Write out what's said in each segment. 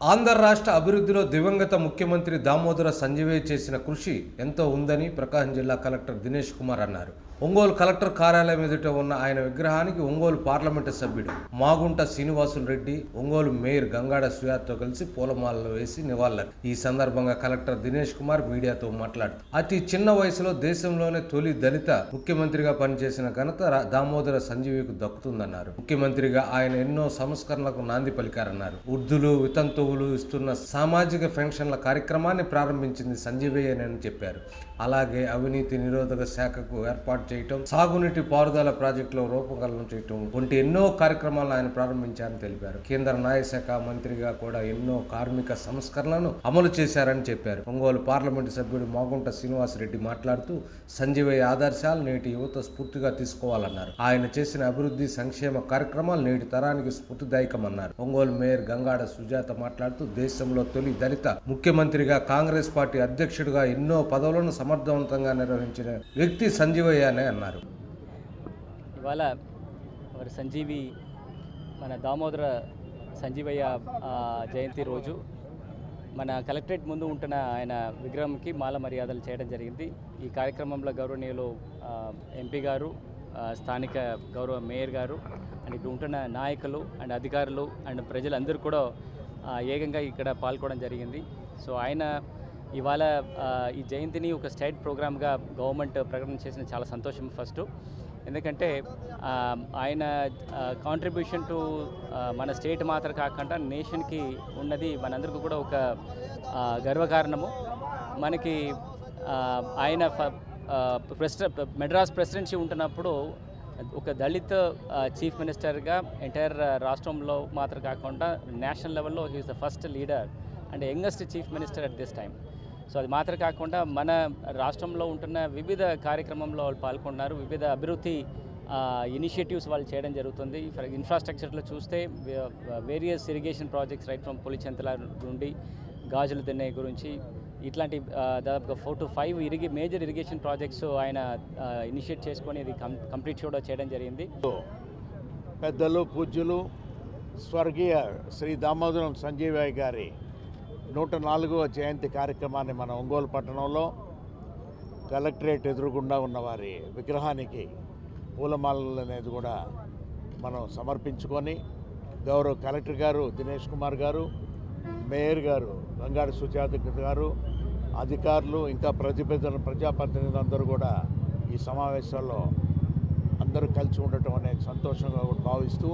ఆంధ్ర రాష్ట్ర అభివృద్ధిలో దివంగత ముఖ్యమంత్రి దామోదర సంజయ్ చేసిన కృషి ఎంతో ఉందని ప్రకాశం జిల్లా కలెక్టర్ దినేష్ కుమార్ అన్నారు. ఒంగోలు కలెక్టర్ కార్యాలయం ఎదుట ఉన్న ఆయన విగ్రహానికి ఒంగోలు పార్లమెంటు సభ్యుడు మాగుంట శ్రీనివాసులు రెడ్డి ఒంగోలు మేయర్ గంగాడ సుయాత్తో కలిసి పూలమాలలు వేసి నివాళులు ఈ సందర్భంగా కలెక్టర్ దినేష్ కుమార్ మీడియాతో మాట్లాడుతూ అతి చిన్న వయసులో దేశంలోనే తొలి దళిత ముఖ్యమంత్రిగా పనిచేసిన ఘనత దామోదర సంజీవికి దక్కుతుందన్నారు. ముఖ్యమంత్రిగా ఆయన ఎన్నో సంస్కరణలకు నాంది పలికారన్నారు. వృద్ధులు వితంతువులు ఇస్తున్న సామాజిక పెన్షన్ల కార్యక్రమాన్ని ప్రారంభించింది సంజీవయ్యనని చెప్పారు. అలాగే అవినీతి నిరోధక శాఖకు ఏర్పాటు చేయటం సాగునీటి పారుదల ప్రాజెక్టులో రూపకల్పన చేయటం వంటి ఎన్నో కార్యక్రమాలను ఆయన ప్రారంభించారని తెలిపారు. కేంద్ర న్యాయశాఖ మంత్రిగా కూడా ఎన్నో కార్మిక సంస్కరణలను అమలు చేశారని చెప్పారు. ఒంగోలు పార్లమెంటు సభ్యుడు మాగుంట శ్రీనివాసరెడ్డి మాట్లాడుతూ సంజీవయ్య ఆదర్శాలు నేటి యువత స్ఫూర్తిగా తీసుకోవాలన్నారు. ఆయన చేసిన అభివృద్ధి సంక్షేమ కార్యక్రమాలు నేటి తరానికి స్ఫూర్తిదాయకమన్నారు. ఒంగోలు మేయర్ గంగాడ సుజాత మాట్లాడుతూ దేశంలో తొలి దళిత ముఖ్యమంత్రిగా కాంగ్రెస్ పార్టీ అధ్యక్షుడిగా ఎన్నో పదవులను సమర్థవంతంగా నిర్వహించిన వ్యక్తి సంజీవయ్య అని అన్నారు. ఇవాళ మరి సంజీవి మన దామోదర సంజీవయ్య జయంతి రోజు మన కలెక్టరేట్ ముందు ఉంటున్న ఆయన విగ్రహంకి మాల మర్యాదలు చేయడం జరిగింది. ఈ కార్యక్రమంలో గౌరవనీయులు ఎంపీ గారు స్థానిక గౌరవ మేయర్ గారు అండ్ ఇక్కడ ఉంటున్న నాయకులు అండ్ అధికారులు అండ్ ప్రజలందరూ కూడా ఏకంగా ఇక్కడ పాల్గొనడం జరిగింది. సో ఆయన ఇవాళ ఈ జయంతిని ఒక స్టేట్ ప్రోగ్రామ్గా గవర్నమెంట్ ప్రకటన చేసిన చాలా సంతోషం ఫస్ట్. ఎందుకంటే ఆయన కాంట్రిబ్యూషన్ టు మన స్టేట్ మాత్రం కాకుండా నేషన్కి ఉన్నది మనందరికీ కూడా ఒక గర్వకారణము. మనకి ఆయన ప్రెసిడ మెడ్రాస్ ప్రెసిడెన్సీ ఉంటున్నప్పుడు ఒక దళిత్ చీఫ్ మినిస్టర్గా ఎంటైర్ రాష్ట్రంలో మాత్రం కాకుండా నేషనల్ లెవెల్లో he is the first leader and youngest chief minister at this time so అది మాత్రం కాకుండా మన రాష్ట్రంలో ఉంటున్న వివిధ కార్యక్రమంలో వాళ్ళు పాల్గొన్నారు. వివిధ అభివృద్ధి ఇనిషియేటివ్స్ వాళ్ళు చేయడం జరుగుతుంది. ఫర్ ఇన్ఫ్రాస్ట్రక్చర్లో చూస్తే various irrigation projects right from Pulichintala నుండి గాజులు తినే గురించి ఇట్లాంటి దాదాపుగా ఫోర్ టు ఫైవ్ ఇరిగి మేజర్ ఇరిగేషన్ ప్రాజెక్ట్స్ ఆయన ఇనిషియేట్ చేసుకొని ఇది కంప్లీట్ కూడా చేయడం జరిగింది. పెద్దలు పూజ్యులు స్వర్గీయ శ్రీ దామోదరం సంజీవయ్య గారి నూట నాలుగవ జయంతి కార్యక్రమాన్ని మన ఒంగోలు పట్టణంలో కలెక్టరేట్ ఎదురుగుండా ఉన్న వారి విగ్రహానికి పూలమాలలు అనేది కూడా మనం సమర్పించుకొని గౌరవ కలెక్టర్ గారు దినేష్ కుమార్ గారు మేయర్ గారు గంగాడి సుజాత గారు అధికారులు ఇంకా ప్రతిపేదలు ప్రజాప్రతినిధులు అందరూ కూడా ఈ సమావేశాల్లో అందరూ కలిసి ఉండటం అనేది సంతోషంగా కూడా భావిస్తూ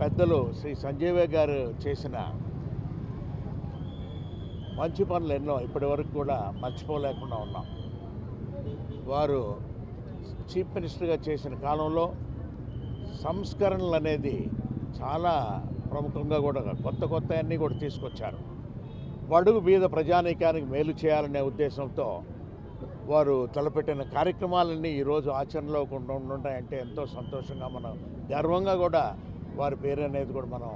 పెద్దలు శ్రీ సంజీవే గారు చేసిన మంచి పనులు ఎన్నో ఇప్పటి వరకు కూడా మర్చిపోలేకుండా ఉన్నాం. వారు చీఫ్ మినిస్టర్గా చేసిన కాలంలో సంస్కరణలు అనేది చాలా ప్రముఖంగా కూడా కొత్త కొత్త అన్నీ కూడా తీసుకొచ్చారు. బడుగు బీద ప్రజానీకానికి మేలు చేయాలనే ఉద్దేశంతో వారు తలపెట్టిన కార్యక్రమాలన్నీ ఈరోజు ఆచరణలో ఉంటాయంటే ఎంతో సంతోషంగా మనం గర్వంగా కూడా వారి పేరు అనేది కూడా మనం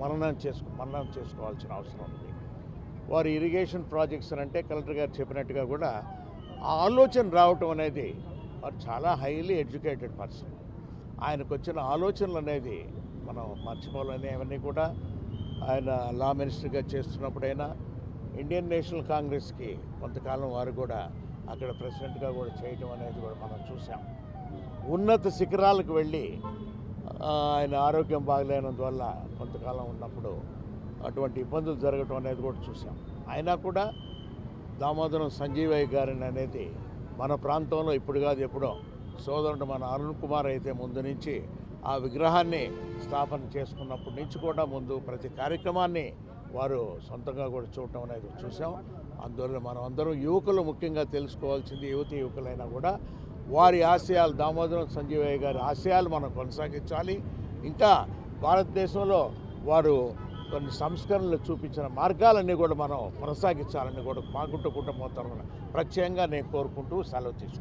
మననం చేసుకు మననం చేసుకోవాల్సిన అవసరం ఉంది. వారు ఇరిగేషన్ ప్రాజెక్ట్స్ అని అంటే కలెక్టర్ గారు చెప్పినట్టుగా కూడా ఆ ఆలోచన రావటం అనేది వారు చాలా హైలీ ఎడ్యుకేటెడ్ పర్సన్. ఆయనకు వచ్చిన ఆలోచనలు అనేది మనం మర్చిపోవాలని అవన్నీ కూడా ఆయన లా మినిస్టర్గా చేస్తున్నప్పుడైనా ఇండియన్ నేషనల్ కాంగ్రెస్కి కొంతకాలం వారు కూడా అక్కడ ప్రెసిడెంట్గా కూడా చేయటం అనేది కూడా మనం చూసాం ఉన్నత శిఖరాలకు వెళ్ళి ఆయన ఆరోగ్యం బాగలేనందువల్ల కొంతకాలం ఉన్నప్పుడు అటువంటి ఇబ్బందులు జరగటం అనేది కూడా చూసాం. అయినా కూడా దామోదరం సంజీవయ్య గారిని అనేది మన ప్రాంతంలో ఇప్పుడు కాదు ఎప్పుడో సోదరుడు మన అరుణ్ కుమార్ అయితే ముందు నుంచి ఆ విగ్రహాన్ని స్థాపన చేసుకున్నప్పటి నుంచి కూడా ముందు ప్రతి కార్యక్రమాన్ని వారు సొంతంగా కూడా చూడటం అనేది చూసాం. అందువల్ల మనం అందరం యువకులు ముఖ్యంగా తెలుసుకోవాల్సింది యువతి యువకులైనా కూడా వారి ఆశయాలు దామోదరం సంజీవయ్య గారి ఆశయాలు మనం కొనసాగించాలి. ఇంకా భారతదేశంలో వారు కొన్ని సంస్కరణలు చూపించిన మార్గాలన్నీ కూడా మనం కొనసాగించాలని కూడా మాకుంటూ కుటుంబం తరఫున ప్రత్యేకంగా నేను కోరుకుంటూ సెలవు తీసుకుంటాను